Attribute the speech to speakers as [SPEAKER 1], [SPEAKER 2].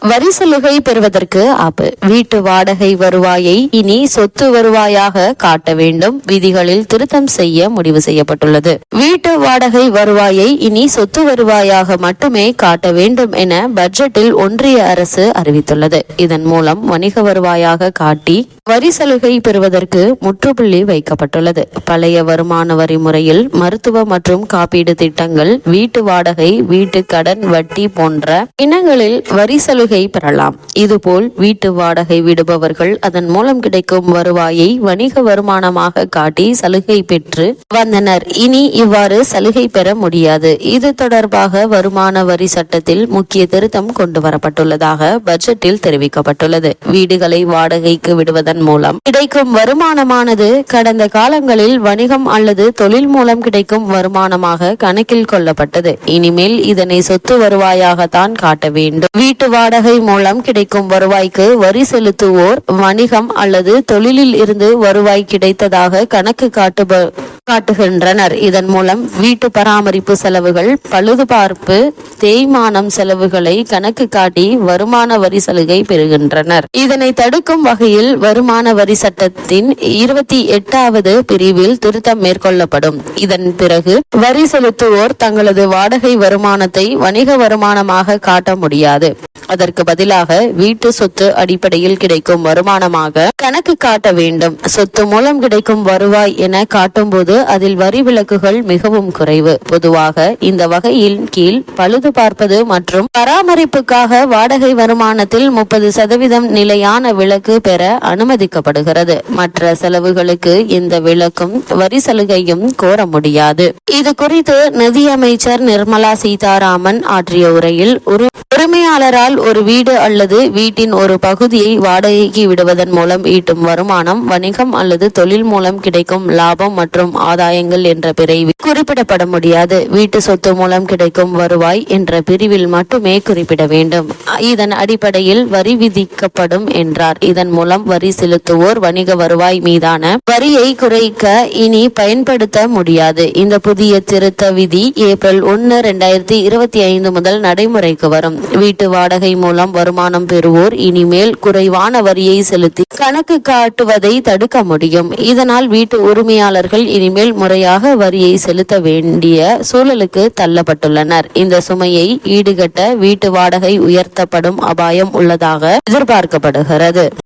[SPEAKER 1] வரி சலுகை பெறுவதற்கு ஆப்பு. வீட்டு வாடகை வருவாயை இனி சொத்து வருவாயாக காட்ட வேண்டும். விதிகளில் திருத்தம் செய்ய முடிவு செய்யப்பட்டுள்ளது. வீட்டு வாடகை வருவாயை இனி சொத்து வருவாயாக மட்டுமே காட்ட வேண்டும் என பட்ஜெட்டில் ஒன்றிய அரசு அறிவித்துள்ளது. இதன் மூலம் வணிக வருவாயாக காட்டி வரி சலுகை பெறுவதற்கு முற்றுப்புள்ளி வைக்கப்பட்டுள்ளது. பழைய வருமான வரி முறையில் மருத்துவ மற்றும் காப்பீடு திட்டங்கள் வீட்டு வாடகை வீட்டு கடன் வட்டி போன்ற இனங்களில் வரி சலுகை பெறலாம். இதுபோல் வீட்டு வாடகை விடுபவர்கள் அதன் மூலம் கிடைக்கும் வருவாயை வணிக வருமானமாக காட்டி சலுகை பெற்று வந்தனர். இனி இவ்வாறு சலுகை பெற முடியாது. இது தொடர்பாக வருமான வரி சட்டத்தில் முக்கிய திருத்தம் கொண்டு வரப்பட்டுள்ளதாக பட்ஜெட்டில் தெரிவிக்கப்பட்டுள்ளது. வீடுகளை வாடகைக்கு விடுவதன் மூலம். கிடைக்கும் வருமானமானது கடந்த காலங்களில் வணிகம் அல்லது தொழில் மூலம் கிடைக்கும் வருமானமாக கணக்கில் கொள்ளப்பட்டது. இனிமேல் இதனை சொத்து வருவாயாகத்தான் காட்ட வேண்டும். வீட்டு வாடகை மூலம் கிடைக்கும் வருவாய்க்கு வரி செலுத்துவோர் வணிகம் அல்லது தொழிலில் இருந்து வருவாய் கிடைத்ததாக கணக்கு காட்டுப காட்டுகின்றனர். இதன் மூலம் வீட்டு பராமரிப்பு செலவுகள் பழுதுபார்ப்பு தேய்மானம் செலவுகளை கணக்கு காட்டி வருமான வரி சலுகை பெறுகின்றனர். இதனை தடுக்கும் வகையில் வருமான வரி சட்டத்தின் இருபத்தி எட்டாவது பிரிவில் திருத்தம் மேற்கொள்ளப்படும். இதன் பிறகு வரி செலுத்துவோர் தங்களது வாடகை வருமானத்தை வணிக வருமானமாக காட்ட முடியாது. அதற்கு பதிலாக வீட்டு சொத்து அடிப்படையில் கிடைக்கும் வருமானமாக கணக்கு காட்ட வேண்டும். சொத்து மூலம் கிடைக்கும் வருவாய் என காட்டும்போது அதில் வரி விலக்குகள் மிகவும் குறைவு. பொதுவாக இந்த வகையின் கீழ் பழுது பார்ப்பது மற்றும் பராமரிப்புக்காக வாடகை வருமானத்தில் முப்பது சதவீதம் நிலையான விலக்கு பெற அனுமதிக்கப்படுகிறது. மற்ற செலவுகளுக்கு இந்த விலக்கும் வரி சலுகையும் கோர முடியாது. இது குறித்து நிதியமைச்சர் நிர்மலா சீதாராமன் ஆற்றிய உரையில் ஒரு உரிமையாளரால் ஒரு வீடு அல்லது வீட்டின் ஒரு பகுதியை வாடகைக்கு விடுவதன் மூலம் ஈட்டும் வருமானம் வணிகம் அல்லது தொழில் மூலம் கிடைக்கும் லாபம் மற்றும் ஆதாயங்கள் என்ற பிரிவில் குறிப்பிடப்பட முடியாது. வீட்டு சொத்து மூலம் கிடைக்கும் வருவாய் என்ற பிரிவில் மட்டுமே குறிப்பிட வேண்டும். இதன் அடிப்படையில் வரி விதிக்கப்படும் என்றார். இதன் மூலம் வரி செலுத்துவோர் வணிக வருவாய் மீதான வரியை குறைக்க இனி பயன்படுத்த முடியாது. இந்த புதிய திருத்த விதி ஏப்ரல் ஒன்னு இரண்டாயிரத்தி இருபத்தி ஐந்து முதல் நடைமுறைக்கு வரும். வீட்டு வாடகை மூலம் வருமானம் பெறுவோர். இனிமேல் குறைவான வரியை செலுத்தி கணக்கு காட்டுவதை தடுக்க முடியும். இதனால் வீட்டு உரிமையாளர்கள் இனிமேல் முறையாக வரியை செலுத்த வேண்டிய சூழலுக்கு தள்ளப்பட்டுள்ளனர். இந்த சுமையை ஈடுகட்ட வீட்டு வாடகை உயர்த்தப்படும் அபாயம் உள்ளதாக எதிர்பார்க்கப்படுகிறது.